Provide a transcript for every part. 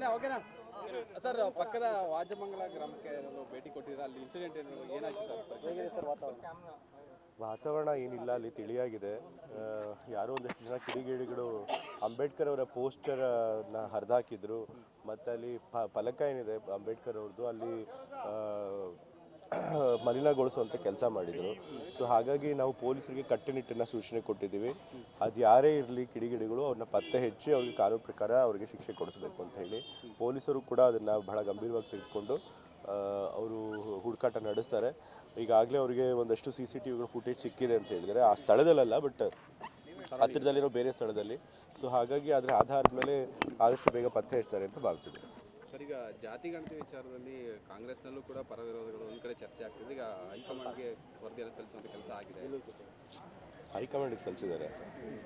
ಓಕೆನಾ ಓಕೆನಾ? ಸರ್ ಪಕ್ಕದ ವಾಜಮಂಗಲ ಗ್ರಾಮಕ್ಕೆ ಭೇಟಿ ಕೊಟ್ಟಿದ್ರೆ ಅಲ್ಲಿ ಇನ್ಸಿಡೆಂಟ್ ಏನು ಏನಾಯ್ತು ಸರ್? ಹೇಗಿದೆ ಸರ್ ವಾತಾವರಣ? ವಾತಾವರಣ ಏನಿಲ್ಲ ಅಲ್ಲಿ ತಿಳಿಯಾಗಿದೆ. ಯಾರೋ ಒಂದಷ್ಟು ಜನ ಕಿಡಿಗೇಡಿಗಳು ಅಂಬೇಡ್ಕರ್ ಅವರ ಪೋಸ್ಟರ್ನ ಹರಿದಾಕಿದ್ರು. ಮತ್ತು ಅಲ್ಲಿ ಪ ಫಲಕ ಏನಿದೆ ಅಂಬೇಡ್ಕರ್ ಅವ್ರದ್ದು. ಅಲ್ಲಿ ಮಲಿನಗೊಳಿಸುವಂಥ ಕೆಲಸ ಮಾಡಿದರು. ಸೊ ಹಾಗಾಗಿ ನಾವು ಪೊಲೀಸರಿಗೆ ಕಟ್ಟುನಿಟ್ಟಿನ ಸೂಚನೆ ಕೊಟ್ಟಿದ್ದೀವಿ. ಅದು ಯಾರೇ ಇರಲಿ ಕಿಡಿಗಿಡಿಗಳು, ಅವ್ರನ್ನ ಪತ್ತೆ ಹೆಚ್ಚಿ ಅವ್ರಿಗೆ ಕಾನೂನು ಪ್ರಕಾರ ಅವರಿಗೆ ಶಿಕ್ಷೆ ಕೊಡಿಸ್ಬೇಕು ಅಂತ ಹೇಳಿ ಪೊಲೀಸರು ಕೂಡ ಅದನ್ನು ಬಹಳ ಗಂಭೀರವಾಗಿ ತೆಗೆದುಕೊಂಡು ಅವರು ಹುಡುಕಾಟ ನಡೆಸ್ತಾರೆ. ಈಗಾಗಲೇ ಅವರಿಗೆ ಒಂದಷ್ಟು ಸಿ ಸಿ ಟಿ ವಿಗಳು ಫುಟೇಜ್ ಸಿಕ್ಕಿದೆ ಅಂತ ಹೇಳಿದರೆ ಆ ಸ್ಥಳದಲ್ಲಲ್ಲ, ಬಟ್ ಹತ್ತಿರದಲ್ಲಿರೋ ಬೇರೆ ಸ್ಥಳದಲ್ಲಿ. ಸೊ ಹಾಗಾಗಿ ಅದರ ಆಧಾರದ ಮೇಲೆ ಆದಷ್ಟು ಬೇಗ ಪತ್ತೆ ಹಚ್ತಾರೆ ಅಂತ ಭಾವಿಸಿದೆ ಈಗ ಜಾತಿ ಗಣತಿ ವಿಚಾರದಲ್ಲಿ ಕಾಂಗ್ರೆಸ್ನಲ್ಲೂ ಕೂಡ ಪರವಿರೋಧಗಳು ಒಂದು ಕಡೆ ಚರ್ಚೆ ಆಗ್ತಿದೆ. ಈಗ ಹೈಕಮಾಂಡ್ಗೆ ವರದಿಯನ್ನು ಸಲ್ಲಿಸುವಂಥ ಕೆಲಸ ಆಗಿದೆ. ಹೈಕಮಾಂಡಿಗೆ ಸಲ್ಲಿಸಿದ್ದಾರೆ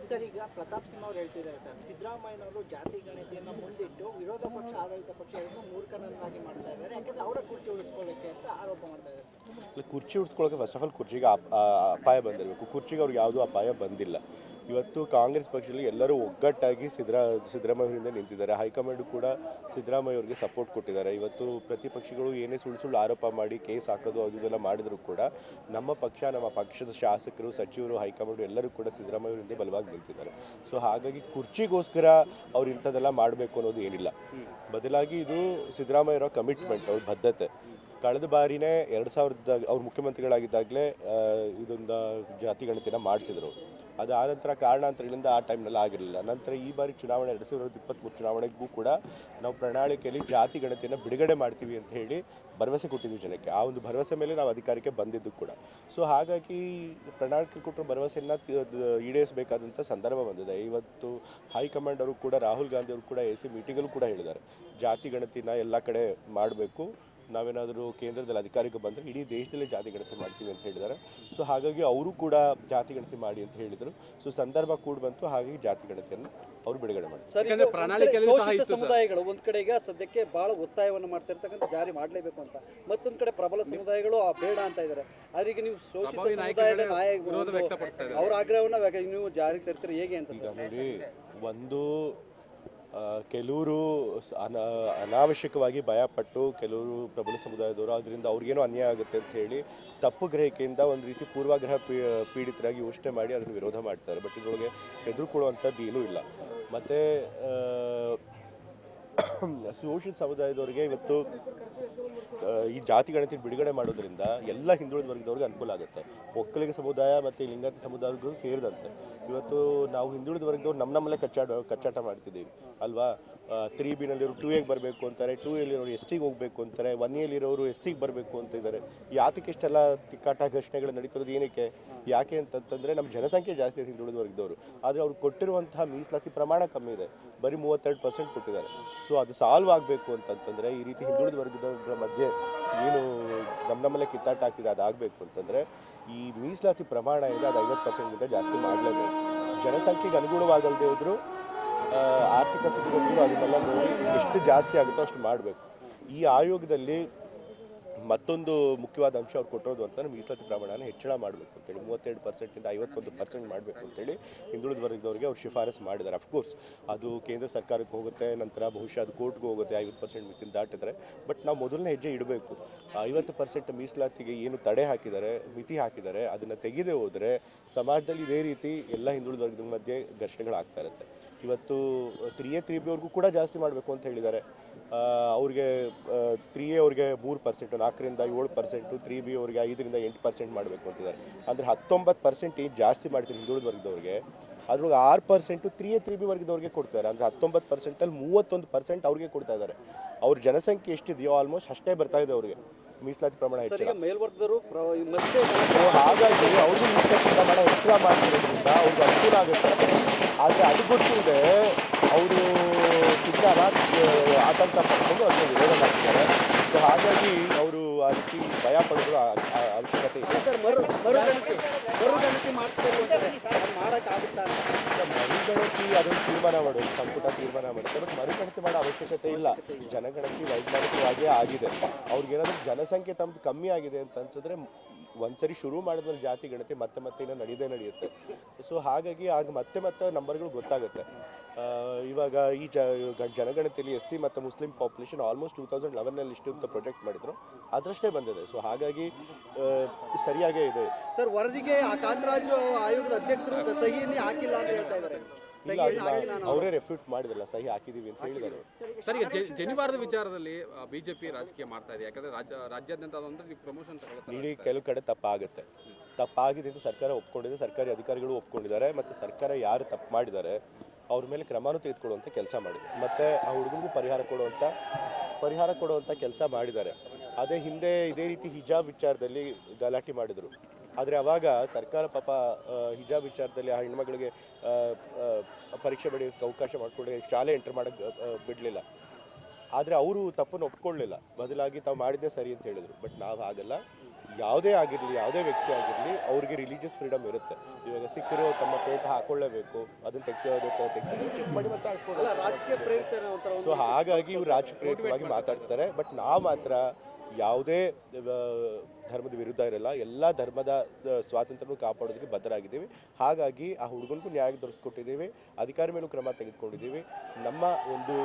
ಸರ್ ಈಗ ಪ್ರತಾಪ್ ಸಿಂಹ ಅವರು ಹೇಳ್ತಿದ್ದಾರೆ ಸರ್ ಸಿದ್ದರಾಮಯ್ಯನವರು ಜಾತಿ ಗಣತಿಯನ್ನು ಮುಂದಿಟ್ಟು ವಿರೋಧ ಪಕ್ಷ ಆಡಳಿತ ಪಕ್ಷ ಎರಡನ್ನೂ ಮೂರ್ಖನನ್ನಾಗಿ ಮಾಡ್ತಾ ಇದ್ದಾರೆ. ಯಾಕಂದ್ರೆ ಅವರ ಕುರ್ಚಿ ಉಳಿಸ್ಕೊಳ್ಳೋಕ್ಕೆ ಅಂತ ಆರೋಪ ಮಾಡ್ತಾ ಇದ್ದಾರೆ. ಕುರ್ಚಿ ಉಳಿಸ್ಕೊಳ್ಳೋಕೆ ಫಸ್ಟ್ ಆಫ್ ಆಲ್ ಕುರ್ಚಿಗೆ ಅಪಾಯ ಬಂದಿರಬೇಕು. ಕುರ್ಚಿಗೆ ಅವ್ರಿಗೆ ಯಾವುದೂ ಅಪಾಯ ಬಂದಿಲ್ಲ. ಇವತ್ತು ಕಾಂಗ್ರೆಸ್ ಪಕ್ಷದಲ್ಲಿ ಎಲ್ಲರೂ ಒಗ್ಗಟ್ಟಾಗಿ ಸಿದ್ದರಾ ಸಿದ್ದರಾಮಯ್ಯ ಅವರಿಂದ ನಿಂತಿದ್ದಾರೆ. ಹೈಕಮಾಂಡ್ ಕೂಡ ಸಿದ್ದರಾಮಯ್ಯ ಅವರಿಗೆ ಸಪೋರ್ಟ್ ಕೊಟ್ಟಿದ್ದಾರೆ. ಇವತ್ತು ಪ್ರತಿಪಕ್ಷಗಳು ಏನೇ ಸುಳ್ಳು ಸುಳ್ಳು ಆರೋಪ ಮಾಡಿ ಕೇಸ್ ಹಾಕೋದು ಅದು ಇದೆಲ್ಲ ಮಾಡಿದರೂ ಕೂಡ ನಮ್ಮ ಪಕ್ಷ ನಮ್ಮ ಪಕ್ಷದ ಶಾಸಕರು ಸಚಿವರು ಹೈಕಮಾಂಡ್ ಎಲ್ಲರೂ ಕೂಡ ಸಿದ್ದರಾಮಯ್ಯ ಹಿಂದೆ ಬಲವಾಗಿ ನಿಲ್ತಿದ್ದಾರೆ ಸೊ ಹಾಗಾಗಿ ಕುರ್ಚಿಗೋಸ್ಕರ ಅವ್ರು ಇಂಥದ್ದೆಲ್ಲ ಮಾಡಬೇಕು ಅನ್ನೋದು ಏನಿಲ್ಲ. ಬದಲಾಗಿ ಇದು ಸಿದ್ದರಾಮಯ್ಯ ಅವರ ಕಮಿಟ್ಮೆಂಟ್ ಅವ್ರ ಬದ್ಧತೆ. ಕಳೆದ ಬಾರಿನೇ ಎರಡು ಸಾವಿರದ, ಅವ್ರು ಮುಖ್ಯಮಂತ್ರಿಗಳಾಗಿದ್ದಾಗಲೇ ಇದೊಂದು ಜಾತಿ ಗಣತಿನ ಮಾಡಿಸಿದ್ರು ಅದು ಆ ನಂತರ ಕಾರಣಾಂತರಗಳಿಂದ ಆ ಟೈಮ್ನಲ್ಲಿ ಆಗಿರಲಿಲ್ಲ. ನಂತರ ಈ ಬಾರಿ ಚುನಾವಣೆ, ಎರಡು ಸಾವಿರದ ಇಪ್ಪತ್ತ್ಮೂರು ಚುನಾವಣೆಗೂ ಕೂಡ ನಾವು ಪ್ರಣಾಳಿಕೆಯಲ್ಲಿ ಜಾತಿ ಗಣತಿಯನ್ನು ಬಿಡುಗಡೆ ಮಾಡ್ತೀವಿ ಅಂತ ಹೇಳಿ ಭರವಸೆ ಕೊಟ್ಟಿದ್ವಿ ಜನಕ್ಕೆ. ಆ ಒಂದು ಭರವಸೆ ಮೇಲೆ ನಾವು ಅಧಿಕಾರಕ್ಕೆ ಬಂದಿದ್ದು ಕೂಡ. ಸೊ ಹಾಗಾಗಿ ಪ್ರಣಾಳಿಕೆ ಕೊಟ್ಟರು ಭರವಸೆಯನ್ನು ಈಡೇರಿಸಬೇಕಾದಂಥ ಸಂದರ್ಭ ಬಂದಿದೆ. ಇವತ್ತು ಹೈಕಮಾಂಡ್ ಅವರು ಕೂಡ, ರಾಹುಲ್ ಗಾಂಧಿ ಅವರು ಕೂಡ ಎ ಸಿ ಮೀಟಿಂಗಲ್ಲೂ ಕೂಡ ಹೇಳಿದ್ದಾರೆ. ಜಾತಿ ಗಣತಿನ ಎಲ್ಲ ಕಡೆ ಮಾಡಬೇಕು. ನಾವೇನಾದರೂ ಕೇಂದ್ರದಲ್ಲಿ ಅಧಿಕಾರಕ್ಕೆ ಬಂದರೆ ಇಡೀ ದೇಶದಲ್ಲೇ ಜಾತಿ ಗಣತಿ ಮಾಡ್ತೀವಿ ಅಂತ ಹೇಳಿದ್ದಾರೆ. ಸೊ ಹಾಗಾಗಿ ಅವರು ಕೂಡ ಜಾತಿ ಗಣತಿ ಮಾಡಿ ಅಂತ ಹೇಳಿದರು. ಸೊ ಸಂದರ್ಭ ಕೂಡ ಬಂತು ಹಾಗಾಗಿ ಜಾತಿ ಗಣತಿಯನ್ನು ಅವರು ಬಿಡುಗಡೆ ಸರ್. ಸಮುದಾಯಗಳು ಒಂದ್ ಕಡೆ ಈಗ ಸದ್ಯಕ್ಕೆ ಭಾಳ ಒತ್ತಾಯವನ್ನು ಮಾಡ್ತಾ ಇರ್ತಕ್ಕಂಥ ಜಾರಿ ಮಾಡಲೇಬೇಕು ಅಂತ. ಮತ್ತೊಂದು ಕಡೆ ಪ್ರಬಲ ಸಮುದಾಯಗಳು ಆ ಬೇಡ ಅಂತ ಇದ್ದಾರೆ. ಅದಕ್ಕೆ ಈಗ ನೀವು ಶೋಷಿತ ಸಮುದಾಯದ ನಾಯಕರು ನಾಯಕ. ಅವ್ರ ಆಗ್ರಹವನ್ನ ನೀವು ಜಾರಿಗೆ ತರ್ತೀರಿ ಹೇಗೆ ಅಂತ ಒಂದು ಕೆಲವರು ಅನಾವಶ್ಯಕವಾಗಿ ಭಯಪಟ್ಟು ಕೆಲವರು ಪ್ರಬಲ ಸಮುದಾಯದವರು ಅದರಿಂದ ಅವ್ರಿಗೇನೋ ಅನ್ಯಾಯ ಆಗುತ್ತೆ ಅಂತ ಹೇಳಿ ತಪ್ಪು ಗ್ರಹಿಕೆಯಿಂದ ಒಂದು ರೀತಿ ಪೂರ್ವಾಗ್ರಹ ಪೀಡಿತರಾಗಿ ಯೋಚನೆ ಮಾಡಿ ಅದನ್ನು ವಿರೋಧ ಮಾಡ್ತಾರೆ. ಬಟ್ ಇದರೊಳಗೆ ಹೆದರ್ಕೊಳ್ಳುವಂಥದ್ದು ಏನೂ ಇಲ್ಲ. ಮತ್ತು ಶೋಷಿತ ಸಮುದಾಯದವರಿಗೆ ಇವತ್ತು ಈ ಜಾತಿ ಗಣತಿ ಬಿಡುಗಡೆ ಮಾಡೋದ್ರಿಂದ ಎಲ್ಲ ಹಿಂದುಳಿದ ವರ್ಗದವ್ರಿಗೆ ಅನುಕೂಲ ಆಗುತ್ತೆ. ಒಕ್ಕಲಿಗ ಸಮುದಾಯ ಮತ್ತು ಲಿಂಗಾಯತ ಸಮುದಾಯದವರು ಸೇರಿದಂತೆ. ಇವತ್ತು ನಾವು ಹಿಂದುಳಿದ ವರ್ಗದವ್ರು ನಮ್ಮ ನಮ್ಮಲ್ಲೇ ಕಚ್ಚಾಡ, ಕಚ್ಚಾಟ ಮಾಡ್ತಿದ್ದೀವಿ, ಅಲ್ವಾ? ತ್ರೀ ಬಿನಲ್ಲಿರೋರು ಟೂ ಎಗೆ ಬರಬೇಕು ಅಂತಾರೆ ಟೂ ಎಲ್ಲಿರೋರು ಎಸ್ ಟಿಗೆ ಹೋಗಬೇಕು ಅಂತಾರೆ ಒನ್ ಎಲ್ಲಿರೋರು ಎಸ್ ಸಿಗೆ ಬರಬೇಕು ಅಂತ ಇದ್ದಾರೆ. ಯಾತಕ್ಕೆ ಇಷ್ಟೆಲ್ಲ ತಿಕ್ಕಾಟ ಘರ್ಷಣೆಗಳು ನಡೀತಿರೋದು ಏನಕ್ಕೆ? ಯಾಕೆ ಅಂತಂತಂದರೆ ನಮ್ಮ ಜನಸಂಖ್ಯೆ ಜಾಸ್ತಿ ಹಿಂದುಳಿದ ವರ್ಗದವರು. ಆದರೆ ಅವ್ರು ಕೊಟ್ಟಿರುವಂತಹ ಮೀಸಲಾತಿ ಪ್ರಮಾಣ ಕಮ್ಮಿ ಇದೆ. ಬರೀ ಮೂವತ್ತೆರಡು ಪರ್ಸೆಂಟ್ ಕೊಟ್ಟಿದ್ದಾರೆ. ಸೊ ಅದು ಸಾಲ್ವ್ ಆಗಬೇಕು ಅಂತಂತಂದರೆ ಈ ರೀತಿ ಹಿಂದುಳಿದ ವರ್ಗದವರ ಮಧ್ಯೆ ಏನು ನಮ್ಮ ನಮ್ಮಲ್ಲೇ ಕಿತ್ತಾಟ ಆಗ್ತಿದೆ ಅದಾಗಬೇಕು ಅಂತಂದರೆ ಈ ಮೀಸಲಾತಿ ಪ್ರಮಾಣ ಇದೆ, ಅದು ಐವತ್ತು ಪರ್ಸೆಂಟ್ಗಿಂತ ಜಾಸ್ತಿ ಮಾಡಲೇಬೇಕು. ಜನಸಂಖ್ಯೆಗೆ ಅನುಗುಣವಾಗಲ್ದೇ ಹೋದರೂ ಆರ್ಥಿಕ ಸ್ಥಿತಿಗತಿಗಳು ಅದನ್ನೆಲ್ಲ ನೋಡಿ ಎಷ್ಟು ಜಾಸ್ತಿ ಆಗುತ್ತೋ ಅಷ್ಟು ಮಾಡಬೇಕು. ಈ ಆಯೋಗದಲ್ಲಿ ಮತ್ತೊಂದು ಮುಖ್ಯವಾದ ಅಂಶ ಅವ್ರು ಕೊಟ್ಟಿರೋದು ಅಂತಂದ್ರೆ ಮೀಸಲಾತಿ ಪ್ರಮಾಣನ ಹೆಚ್ಚಳ ಮಾಡಬೇಕು ಅಂತೇಳಿ. ಮೂವತ್ತೆರಡು ಪರ್ಸೆಂಟಿಂದ ಐವತ್ತೊಂದು ಪರ್ಸೆಂಟ್ ಮಾಡಬೇಕು ಅಂತೇಳಿ ಹಿಂದುಳಿದ ವರ್ಗದವರಿಗೆ ಅವ್ರು ಶಿಫಾರಸು ಮಾಡಿದ್ದಾರೆ. ಅಫ್ಕೋರ್ಸ್ ಅದು ಕೇಂದ್ರ ಸರ್ಕಾರಕ್ಕೆ ಹೋಗುತ್ತೆ, ನಂತರ ಬಹುಶಃ ಅದು ಕೋರ್ಟ್ಗೆ ಹೋಗುತ್ತೆ, ಐವತ್ತು ಪರ್ಸೆಂಟ್ ಮಿತಿನ ದಾಟಿದ್ರೆ. ಬಟ್ ನಾವು ಮೊದಲನೇ ಹೆಜ್ಜೆ ಇಡಬೇಕು. ಐವತ್ತು ಪರ್ಸೆಂಟ್ ಮೀಸಲಾತಿಗೆ ಏನು ತಡೆ ಹಾಕಿದ್ದಾರೆ, ಮಿತಿ ಹಾಕಿದ್ದಾರೆ, ಅದನ್ನು ತೆಗೆದೇ ಹೋದರೆ ಸಮಾಜದಲ್ಲಿ ಇದೇ ರೀತಿ ಎಲ್ಲ ಹಿಂದುಳಿದ ವರ್ಗದ ಮಧ್ಯೆ ಘರ್ಷಣೆಗಳಾಗ್ತಾ ಇರುತ್ತೆ. ಇವತ್ತು ತ್ರೀ ಎ ತ್ರೀ ಬಿ ಅವ್ರಿಗೂ ಕೂಡ ಜಾಸ್ತಿ ಮಾಡಬೇಕು ಅಂತ ಹೇಳಿದ್ದಾರೆ. ಅವ್ರಿಗೆ ತ್ರೀ ಎ ಅವ್ರಿಗೆ ಮೂರು ಪರ್ಸೆಂಟು, ನಾಲ್ಕರಿಂದ ಏಳು ಪರ್ಸೆಂಟು ತ್ರೀ ಬಿ ಅವ್ರಿಗೆ ಐದರಿಂದ ಎಂಟು ಪರ್ಸೆಂಟ್ ಮಾಡಬೇಕು ಅಂತಿದ್ದಾರೆ. ಅಂದರೆ ಹತ್ತೊಂಬತ್ತು ಪರ್ಸೆಂಟ್ ಏನು ಜಾಸ್ತಿ ಮಾಡ್ತೀನಿ ಹಿಂದುಳಿದ ವರ್ಗದವ್ರಿಗೆ ಅದ್ರೊಳಗೆ ಆರು percent three A three B ವರ್ಗದವ್ರಿಗೆ ಕೊಡ್ತಾರೆ. ಅಂದರೆ ಹತ್ತೊಂಬತ್ತು ಪರ್ಸೆಂಟಲ್ಲಿ ಮೂವತ್ತೊಂದು ಪರ್ಸೆಂಟ್ ಅವ್ರಿಗೆ ಕೊಡ್ತಾ ಇದ್ದಾರೆ. ಅವ್ರ ಜನಸಂಖ್ಯೆ ಎಷ್ಟಿದೆಯೋ ಆಲ್ಮೋಸ್ಟ್ ಅಷ್ಟೇ ಬರ್ತಾ ಇದೆ ಅವ್ರಿಗೆ. ಮೀಸಲಾತಿ ಪ್ರಮಾಣ ಈಗ ಮೇಲ್ವರ್ಗದವರು ಹಾಗಾಗಿ ಅವ್ರಿಗೂ ಮೀಸಲಾತಿ ಪ್ರಮಾಣ ಹೆಚ್ಚಳ ಮಾಡ್ತಿರೋದ್ರಿಂದ ಅವ್ರಿಗೆ ಅನುಕೂಲ ಆಗುತ್ತೆ. ಆದರೆ ಅದು ಗೊತ್ತಿಲ್ಲದೆ ಅವರು ಸಿಗ್ತಾರ ಆತಂಕ ಪಡ್ಕೊಂಡು ಅದನ್ನು ವಿರೋಧ ಮಾಡ್ತಿದ್ದಾರೆ. ಸೊ ಹಾಗಾಗಿ ಅವರು ಆ ರೀತಿ ಭಯ ಪಡೋದು ಅವಶ್ಯಕತೆ ಇದೆ. ಸರ್ ಮರು ಮರುಗಣತಿ ಮರುಗಣತಿ ಮಾಡ್ತಾರೆ ಅಂತಾರೆ ಅದು ಮಾಡಕ್ ಆಗುತ್ತಾ ಅಂತ ಈಗ ಮರುಗಣತಿ ಅದನ್ನು ತೀರ್ಮಾನ ಮಾಡೋದು ಸಂಪುಟ ತೀರ್ಮಾನ ಮಾಡುತ್ತೆ. ಬಟ್ ಮರುಗಣತಿ ಮಾಡೋ ಅವಶ್ಯಕತೆ ಇಲ್ಲ. ಜನಗಣತಿ ವೈಜ್ಞಾನಿಕವಾಗಿಯೇ ಆಗಿದೆ. ಅವ್ರಿಗೇನಾದ್ರೂ ಜನಸಂಖ್ಯೆ ತಮ್ಮದು ಕಮ್ಮಿ ಆಗಿದೆ ಅಂತ ಅನ್ಸಿದ್ರೆ ಒಂದ್ಸರಿ ಶುರು ಮಾಡಿದ್ಮೇಲೆ ಜಾತಿ ಗಣತಿ ಮತ್ತೆ ಮತ್ತೆ ಇನ್ನೂ ನಡೆಯದೇ ನಡೆಯುತ್ತೆ. ಸೊ ಹಾಗಾಗಿ ಆಗ ಮತ್ತೆ ಮತ್ತೆ ನಂಬರ್ಗಳು ಗೊತ್ತಾಗುತ್ತೆ. ಇವಾಗ ಈ ಜ ಜನಗಣತಿಯಲ್ಲಿ ಎಸ್ ಸಿ ಮತ್ತು Muslim population almost two thousand ಲೆವೆನಲ್ಲಿ ಇಷ್ಟು ಅಂತ ಪ್ರೊಜೆಕ್ಟ್ ಮಾಡಿದ್ರು. ಅದರಷ್ಟೇ ಬಂದಿದೆ. ಸೊ ಹಾಗಾಗಿ ಸರಿಯಾಗೇ ಇದೆ. ಸರ್ ವರದಿಗೆ ಆ ಕಾಂತರಾಜ್ ಆಯೋಗದ ಅಧ್ಯಕ್ಷರು ಸಹಿಯನ್ನೇ ಹಾಕಿಲ್ಲ ಅಂತ ಹೇಳ್ತಾ ಇದ್ದಾರೆ. ಅವರೇ ರೆಫ್ಯೂಟ್ ಮಾಡಿದ್ರಲ್ಲ ಸಹಿ ಹಾಕಿದೀವಿ ಅಂತ ಹೇಳಿದ್ದಾರೆ. ಸರ್ ಈಗ ಜೆ- ಜನಿವಾರದ ವಿಚಾರದಲ್ಲಿ ಬಿಜೆಪಿ ರಾಜಕೀಯ ಮಾಡ್ತಾ ಇದೆ. ಯಾಕಂದ್ರೆ ರಾಜ್ಯ ರಾಜ್ಯಾದ್ಯಂತ ಅದಂದ್ರೆ ನೀವು ಪ್ರಮೋಷನ್ ಇಡೀ ಕೆಲವು ಕಡೆ ತಪ್ಪಾಗುತ್ತೆ. ತಪ್ಪಾಗಿದೆ ಅಂತ ಸರ್ಕಾರ ಒಪ್ಕೊಂಡಿದೆ ಸರ್ಕಾರಿ ಅಧಿಕಾರಿಗಳು ಒಪ್ಕೊಂಡಿದ್ದಾರೆ ಮತ್ತೆ ಸರ್ಕಾರ ಯಾರು ತಪ್ಪು ಮಾಡಿದ್ದಾರೆ ಅವ್ರ ಮೇಲೆ ಕ್ರಮನೂ ತೆಗೆದುಕೊಳ್ಳುವಂಥ ಕೆಲಸ ಮಾಡಿದೆ. ಮತ್ತೆ ಆ ಹುಡುಗನಿಗೂ ಪರಿಹಾರ ಕೊಡುವಂಥ ಪರಿಹಾರ ಕೊಡುವಂಥ ಕೆಲಸ ಮಾಡಿದ್ದಾರೆ. ಅದೇ ಹಿಂದೆ ಇದೇ ರೀತಿ ಹಿಜಾಬ್ ವಿಚಾರದಲ್ಲಿ ಗಲಾಟೆ ಮಾಡಿದರು. ಆದರೆ ಅವಾಗ ಸರ್ಕಾರ ಪಾಪ ಹಿಜಾಬ್ ವಿಚಾರದಲ್ಲಿ ಆ ಹೆಣ್ಮಗಳಿಗೆ ಪರೀಕ್ಷೆ ಬಡಿಯೋಕ್ಕೆ ಅವಕಾಶ ಮಾಡಿಕೊಂಡು ಶಾಲೆ ಎಂಟರ್ ಮಾಡೋಕ್ಕೆ ಬಿಡಲಿಲ್ಲ. ಆದರೆ ಅವರು ತಪ್ಪನ್ನು ಒಪ್ಕೊಳ್ಳಿಲ್ಲ ಬದಲಾಗಿ ತಾವು ಮಾಡಿದ್ದೇ ಸರಿ ಅಂತ ಹೇಳಿದರು. ಬಟ್ ನಾವು ಹಾಗಲ್ಲ. ಯಾವುದೇ ಆಗಿರಲಿ ಯಾವುದೇ ವ್ಯಕ್ತಿ ಆಗಿರಲಿ ಅವ್ರಿಗೆ ರಿಲಿಜಿಯಸ್ ಫ್ರೀಡಮ್ ಇರುತ್ತೆ. ಇವಾಗ ಸಿಕ್ಕರು ತಮ್ಮ ಪೇಟ ಹಾಕೊಳ್ಳೇಬೇಕು ಅದನ್ನು ತೆಗೆಸೋದಕ್ಕೆ ತೆಗೆಸಿ ಚೆಕ್ ಮಾಡಿ ಮತ್ತೆ ರಾಜಕೀಯ ಪ್ರೇರಿತ ಸೊ ಹಾಗಾಗಿ ಇವ್ರು ರಾಜಕೀಯವಾಗಿ ಮಾತಾಡ್ತಾರೆ. ಬಟ್ ನಾವು ಮಾತ್ರ ಯಾವುದೇ ಧರ್ಮದ ವಿರುದ್ಧ ಇರಲ್ಲ ಎಲ್ಲ ಧರ್ಮದ ಸ್ವಾತಂತ್ರ್ಯವನ್ನು ಕಾಪಾಡೋದಕ್ಕೆ ಬದ್ಧರಾಗಿದ್ದೀವಿ. ಹಾಗಾಗಿ ಆ ಹುಡುಗನಿಗೂ ನ್ಯಾಯ ದೊರಕಿಸ್ಕೊಟ್ಟಿದ್ದೀವಿ ಅಧಿಕಾರಿ ಮೇಲೂ ಕ್ರಮ ತೆಗೆದುಕೊಂಡಿದ್ದೀವಿ. ನಮ್ಮ ಒಂದು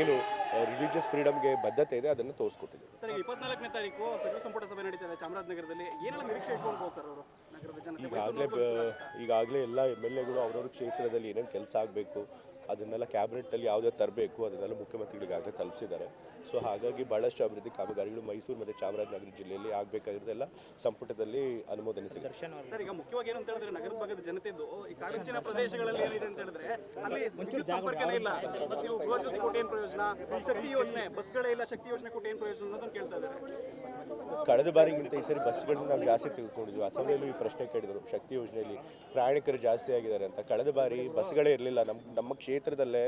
ಏನು ರಿಲಿಜಿಯಸ್ ಫ್ರೀಡಮ್ಗೆ ಬದ್ಧತೆ ಇದೆ ಅದನ್ನು ತೋರಿಸ್ಕೊಟ್ಟಿದ್ದೀವಿ. ಸರ್ ಇಪ್ಪತ್ನಾಲ್ಕನೇ ತಾರೀಕು ಸಚಿವ ಸಂಪುಟ ಸಭೆ ನಡೀತದೆ ಚಾಮರಾಜನಗರದಲ್ಲಿ. ಏನೆಲ್ಲ ನಿರೀಕ್ಷೆ ಇಟ್ಕೊಳ್ಬೋದು ಸರ್ ಅವರು? ಈಗಾಗಲೇ ಈಗಾಗಲೇ ಎಲ್ಲ ಎಂ ಎಲ್ ಎಗಳು ಅವರವ್ರ ಕ್ಷೇತ್ರದಲ್ಲಿ ಏನೇನು ಕೆಲಸ ಆಗಬೇಕು ಅದನ್ನೆಲ್ಲ ಕ್ಯಾಬಿನೆಟ್ಟಲ್ಲಿ ಯಾವುದೇ ತರಬೇಕು ಅದನ್ನೆಲ್ಲ ಮುಖ್ಯಮಂತ್ರಿಗಳಿಗಾಗಲೇ ತಲುಪಿಸಿದ್ದಾರೆ. ಸೊ ಹಾಗಾಗಿ ಭಾಳಷ್ಟು ಅಭಿವೃದ್ಧಿ ಕಾಮಗಾರಿಗಳು ಮೈಸೂರು ಮತ್ತು ಚಾಮರಾಜನಗರ ಜಿಲ್ಲೆಯಲ್ಲಿ ಆಗಬೇಕಾಗಿರೋದೆಲ್ಲ ಸಂಪುಟದಲ್ಲಿ ಅನುಮೋದನೆ ಸಿಗುತ್ತೆ. ಸರ್ ಈಗ ಮುಖ್ಯವಾಗಿ ಏನು ಅಂತ ಹೇಳಿದ್ರೆ ನಗರ ಭಾಗದ ಜನತೆದ್ದು ಈ ಕಾಡಂಚಿನ ಪ್ರದೇಶಗಳಲ್ಲಿ ಏನಿದೆ ಅಂತ ಹೇಳಿದ್ರೆ ಅಲ್ಲಿ ವಿದ್ಯುತ್ ಸಂಪರ್ಕನೇ ಇಲ್ಲ. ಮತ್ತೆ ನೀವು ಗೃಹಜ್ಯೋತಿ ಕೊಟ್ಟು ಏನು ಪ್ರಯೋಜನ ಶಕ್ತಿ ಯೋಜನೆ ಬಸ್ಗಳೇ ಇಲ್ಲ ಶಕ್ತಿ ಯೋಜನೆ ಕೊಟ್ಟು ಏನು ಪ್ರಯೋಜನ ಅನ್ನೋದನ್ನು ಕೇಳ್ತಾ ಇದ್ದಾರೆ. ಕಳೆದ ಬಾರಿಗಿಂತ ಈ ಸರಿ ಬಸ್ಗಳನ್ನ ನಾವು ಜಾಸ್ತಿ ತೆಗೆದುಕೊಂಡಿದ್ವಿ. ಅಸೆಂಬ್ಲಿಯಲ್ಲೂ ಈ ಪ್ರಶ್ನೆ ಕೇಳಿದರು. ಶಕ್ತಿ ಯೋಜನೆಯಲ್ಲಿ ಪ್ರಯಾಣಿಕರು ಜಾಸ್ತಿ ಆಗಿದ್ದಾರೆ ಅಂತ. ಕಳೆದ ಬಾರಿ ಬಸ್ಗಳೇ ಇರಲಿಲ್ಲ. ನಮ್ಮ ನಮ್ಮ ಕ್ಷೇತ್ರದಲ್ಲೇ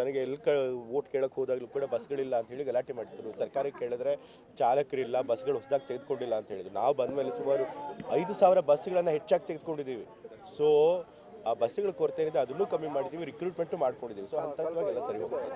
ನನಗೆ ಎಲ್ಲಿ ಕ ಓಟ್ ಕೇಳಕ್ಕೆ ಹೋದಾಗಲೂ ಕೂಡ ಬಸ್ಗಳಿಲ್ಲ ಅಂತ ಹೇಳಿ ಗಲಾಟೆ ಮಾಡ್ತಿದ್ರು. ಸರ್ಕಾರಕ್ಕೆ ಕೇಳಿದ್ರೆ ಚಾಲಕರಿಲ್ಲ ಬಸ್ಗಳು ಹೊಸದಾಗಿ ತೆಗೆದುಕೊಂಡಿಲ್ಲ ಅಂತ ಹೇಳಿದ್ರು. ನಾವು ಬಂದ ಮೇಲೆ ಸುಮಾರು ಐದು ಸಾವಿರ ಬಸ್ಗಳನ್ನು ಹೆಚ್ಚಾಗಿ ತೆಗೆದುಕೊಂಡಿದ್ದೀವಿ. ಸೊ ಆ ಬಸ್ಗಳ ಕೊರತೆ ಏನಿದೆ ಅದನ್ನು ಕಮ್ಮಿ ಮಾಡಿದ್ದೀವಿ ರಿಕ್ರೂಟ್ಮೆಂಟು ಮಾಡ್ಕೊಂಡಿದ್ದೀವಿ. ಸೊ ಹಂತ ಹಂತವಾಗಿ ಎಲ್ಲ ಸರಿ ಹೋಗುತ್ತೆ.